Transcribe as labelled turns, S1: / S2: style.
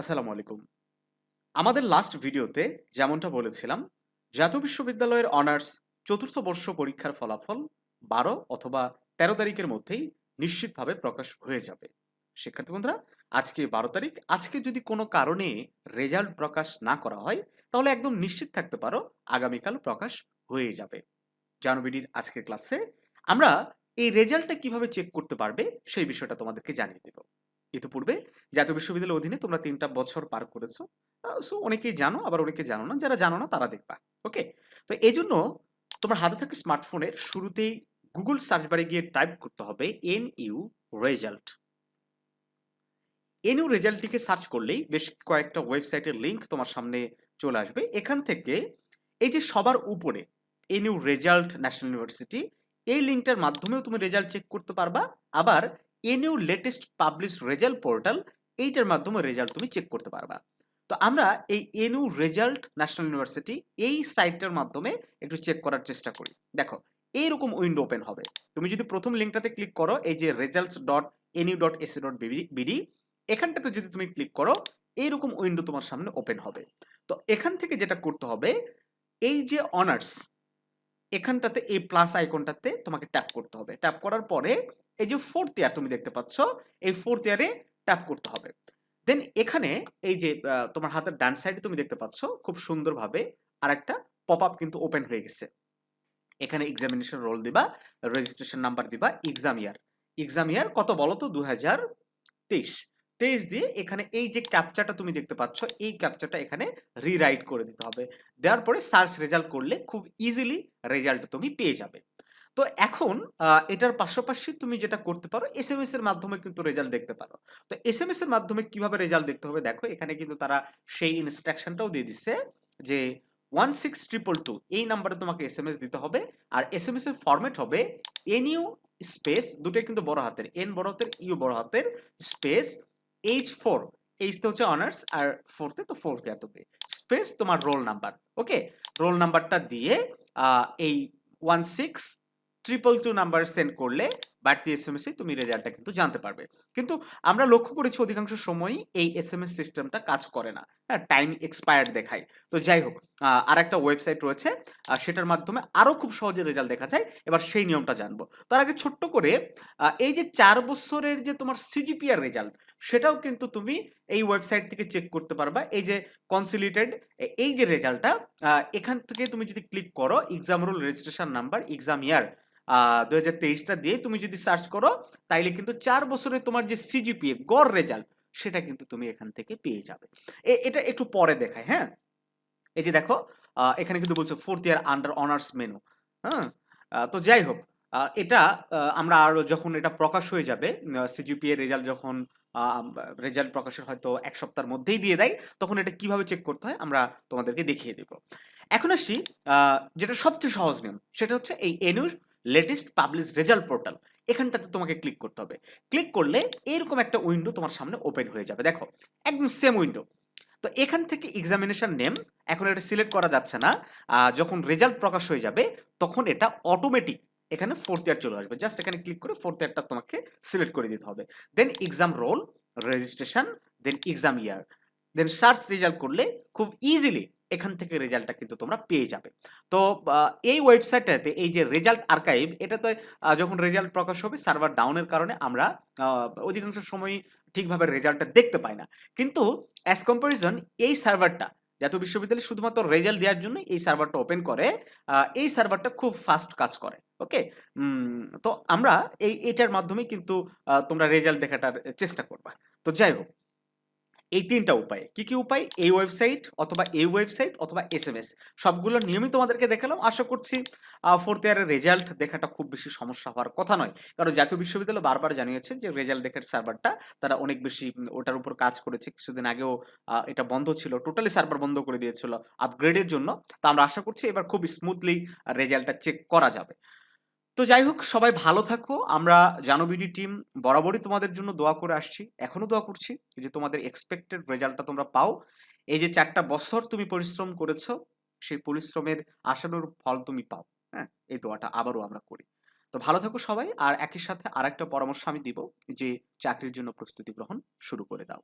S1: আসসালামু আলাইকুম। আমাদের লাস্ট ভিডিওতে যেমনটা বলেছিলাম, জাতীয় বিশ্ববিদ্যালয়ের অনার্স চতুর্থ বর্ষ পরীক্ষার ফলাফল বারো অথবা তেরো তারিখের মধ্যেই নিশ্চিতভাবে প্রকাশ হয়ে যাবে। শিক্ষার্থী বন্ধুরা, আজকে বারো তারিখ। আজকে যদি কোনো কারণে রেজাল্ট প্রকাশ না করা হয়, তাহলে একদম নিশ্চিত থাকতে পারো, আগামীকাল প্রকাশ হয়ে যাবে। জানুবিডির আজকের ক্লাসে আমরা এই রেজাল্টটা কীভাবে চেক করতে পারবে, সেই বিষয়টা তোমাদেরকে জানিয়ে দেব। ইতিপূর্বে জাতীয় বিশ্ববিদ্যালয়ের অধীনে তোমরা তিনটা বছর পার করেছ। সো অনেকেই জানো, আবার অনেকে জানো না। যারা জানো না, তারা দেখবা। ওকে তো এই জন্য তোমার হাতে থাকা স্মার্টফোনের শুরুতেই গুগল সার্চ বারে গিয়ে টাইপ করতে হবে N U result N U রেজাল্টটিকে search করলেই বেশ কয়েকটা ওয়েবসাইটের লিঙ্ক তোমার সামনে চলে আসবে। এখান থেকে এই যে সবার উপরে N U result National University এই লিঙ্কটার মাধ্যমেও তুমি রেজাল্ট চেক করতে পারবা। আবার NU latest publish result portal এইটার মাধ্যমে রেজাল্ট তুমি চেক করতে পারবা। তো আমরা এই এনইউ রেজাল্ট ন্যাশনাল ইউনিভার্সিটি এই সাইটটার মাধ্যমে একটু চেক করার চেষ্টা করি। দেখো, এইরকম উইন্ডো ওপেন হবে। তুমি যদি প্রথম লিঙ্কটাতে ক্লিক করো, এই যে results dot NU dot AC dot BD এখানটাতে যদি তুমি ক্লিক করো, এইরকম উইন্ডো তোমার সামনে ওপেন হবে। তো এখান থেকে যেটা করতে হবে, এই যে অনার্স এখানটাতে এই প্লাস আইকনটাতে তোমাকে ট্যাপ করতে হবে। ট্যাপ করার পরে এই যে ফোর্থ ইয়ার তুমি দেখতে পাচ্ছ, এই ফোর্থ ইয়ারে ট্যাপ করতে হবে। দেন এখানে এই যে তোমার হাতের ডান সাইডে তুমি দেখতে পাচ্ছ, খুব সুন্দরভাবে আর একটা পপ আপ কিন্তু ওপেন হয়ে গেছে। এখানে এক্সামিনেশন রোল দিবা রেজিস্ট্রেশন নাম্বার দিবা এক্সাম ইয়ার এক্সাম ইয়ার কত বলো তো দু হাজার তেইশ। তেইশ দিয়ে এখানে এই যে ক্যাপচাটা তুমি দেখতে পাচ্ছ, এই ক্যাপচাটা এখানে রিরাইট করে দিতে হবে। দেওয়ার পরে সার্চ রেজাল্ট করলে খুব ইজিলি রেজাল্ট তুমি পেয়ে যাবে। তো এখন এটার পাশাপাশি তুমি যেটা করতে পারো এস এম এস এর মাধ্যমে কিন্তু রেজাল্ট দেখতে পারো। তো এস এম এস এর মাধ্যমে কীভাবে রেজাল্ট দেখতে হবে দেখো, এখানে কিন্তু তারা সেই ইনস্ট্রাকশনটাও দিয়ে দিচ্ছে যে ওয়ান সিক্স ট্রিপল টু এই নাম্বারে তোমাকে এস এম এস দিতে হবে। আর এস এম এস এর ফরম্যাট হবে এন ইউ স্পেস দুটোই কিন্তু বড় হাতের এন বড় হাতের ইউ বড় হাতের স্পেস এইচ ফোর এইচতে হচ্ছে অনার্স আর ফোর্থে তো ফোর্থ ইয়ার তোকে স্পেস তোমার রোল নাম্বার ওকে রোল নাম্বারটা দিয়ে এই one six triple two number send করলে বাড়তি এস এম এস তুমি রেজাল্টটা কিন্তু জানতে পারবে। কিন্তু আমরা লক্ষ্য করেছি অধিকাংশ সময়ই এই এস এম এস সিস্টেমটা কাজ করে না। হ্যাঁ টাইম এক্সপায়ার্ড দেখায়। তো যাই হোক আর একটা ওয়েবসাইট রয়েছে সেটার মাধ্যমে আরও খুব সহজে রেজাল্ট দেখা যায়। এবার সেই নিয়মটা জানব। তার আগে ছোট্ট করে এই যে চার বছরের যে তোমার সিজিপিআর রেজাল্ট সেটাও কিন্তু তুমি এই ওয়েবসাইট থেকে চেক করতে পারবা। এই যে কনসিলিটেড এই যে রেজাল্টটা এখান থেকে তুমি যদি ক্লিক করো exam roll registration number exam year দু হাজার তেইশটা দিয়ে তুমি যদি সার্চ করো, তাইলে কিন্তু চার বছরে তোমার যে সিজিপিএ গড় রেজাল্ট সেটা কিন্তু তুমি এখান থেকে পেয়ে যাবে। এটা একটু পরে দেখায় হ্যাঁ? এই যে দেখো এখানে কিন্তু বলছো fourth year under honours menu হ্যাঁ তো যাই হোক এটা আমরা আরও যখন এটা প্রকাশ হয়ে যাবে সিজিপিএ রেজাল্ট যখন রেজাল্ট প্রকাশের হয়তো এক সপ্তাহের মধ্যেই দিয়ে দেয়, তখন এটা কীভাবে চেক করতে হয় আমরা তোমাদেরকে দেখিয়ে দেব। এখন আসি যেটা সবচেয়ে সহজ নিয়ম, সেটা হচ্ছে এই এনুর লেটেস্ট পাবলিশ রেজাল্ট পোর্টাল এখানটাতে তোমাকে ক্লিক করতে হবে। ক্লিক করলে এরকম একটা উইন্ডো তোমার সামনে ওপেন হয়ে যাবে। দেখো, একদম সেম উইন্ডো তো এখান থেকে এক্সামিনেশন নেম এখন এটা সিলেক্ট করা যাচ্ছে না। যখন রেজাল্ট প্রকাশ হয়ে যাবে, তখন এটা অটোমেটিক এখানে ফোর্থ ইয়ার চলে আসবে। জাস্ট এখানে ক্লিক করে ফোর্থ ইয়ারটা তোমাকে সিলেক্ট করে দিতে হবে। Then exam roll registration then exam year then search result করলে খুব ইজিলি এখান থেকে রেজাল্টটা কিন্তু তোমরা পেয়ে যাবে। তো এই ওয়েবসাইটটাতে এই যে রেজাল্ট আর্কাইভ, এটাতে যখন রেজাল্ট প্রকাশ হবে, সার্ভার ডাউনের কারণে আমরা অধিকাংশ সময় ঠিকভাবে রেজাল্টটা দেখতে পাই না। কিন্তু অ্যাজ কম্পারিজন এই সার্ভারটা, জাতীয় বিশ্ববিদ্যালয় শুধুমাত্র রেজাল্ট দেওয়ার জন্য এই সার্ভারটা ওপেন করে এই সার্ভারটা খুব ফাস্ট কাজ করে ওকে তো আমরা এই, এটার মাধ্যমে কিন্তু তোমরা রেজাল্ট দেখাটার, চেষ্টা করবা। তো যাই হোক এই তিনটা উপায়। কি কি উপায়? এই ওয়েবসাইট অথবা এই ওয়েবসাইট অথবা এস এম এস সবগুলো নিয়মিত তোমাদেরকে দেখালাম। আশা করছি ফোর্থ ইয়ারের রেজাল্ট দেখাটা খুব বেশি সমস্যা হওয়ার কথা নয়। কারণ জাতীয় বিশ্ববিদ্যালয় বারবার জানিয়েছে যে রেজাল্ট দেখার সার্ভারটা তারা অনেক বেশি ওটার উপর কাজ করেছে। কিছুদিন আগেও এটা বন্ধ ছিল। টোটালি সার্ভার বন্ধ করে দিয়েছিল আপগ্রেডের জন্য। তা আমরা আশা করছি এবার খুব স্মুথলি রেজাল্টটা চেক করা যাবে। তো যাই হোক, সবাই ভালো থাকো। আমরা জানবিডি টিম বরাবরই তোমাদের জন্য দোয়া করে আসছি। এখনও দোয়া করছি যে তোমাদের এক্সপেক্টেড রেজাল্টটা তোমরা পাও। এই যে চারটা বছর তুমি পরিশ্রম করেছ, সেই পরিশ্রমের আশানুর ফল তুমি পাও। হ্যাঁ এই দোয়াটা আবারও আমরা করি। তো ভালো থাকো সবাই, আর একই সাথে আরেকটা পরামর্শ আমি দিব যে চাকরির জন্য প্রস্তুতি গ্রহণ শুরু করে দাও।